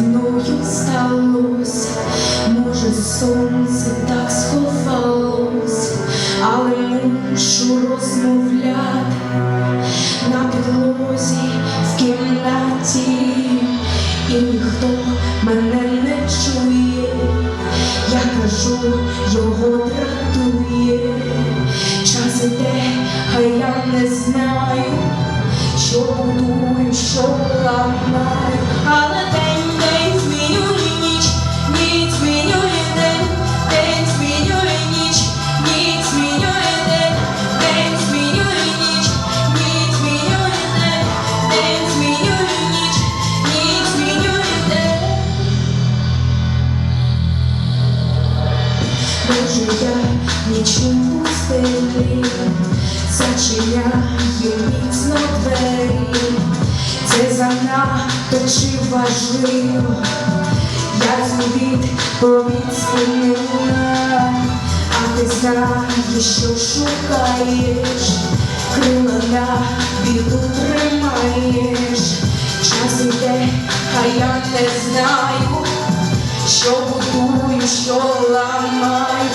мною сталося, може, сонце так сховалось, але мушу розмовляти на підлозі в кімнаті, і ніхто мене не чує. Я кажу, його дратує, час іде, а я не знаю, що будую, що ламаю, я нічому пустелі, зачиняю міцно двері, це занадто чи важливо, я звід повід а ти знаєш, що шукаєш, крила на біду тримаєш, час іде, а я не знаю що будую, що ламаю,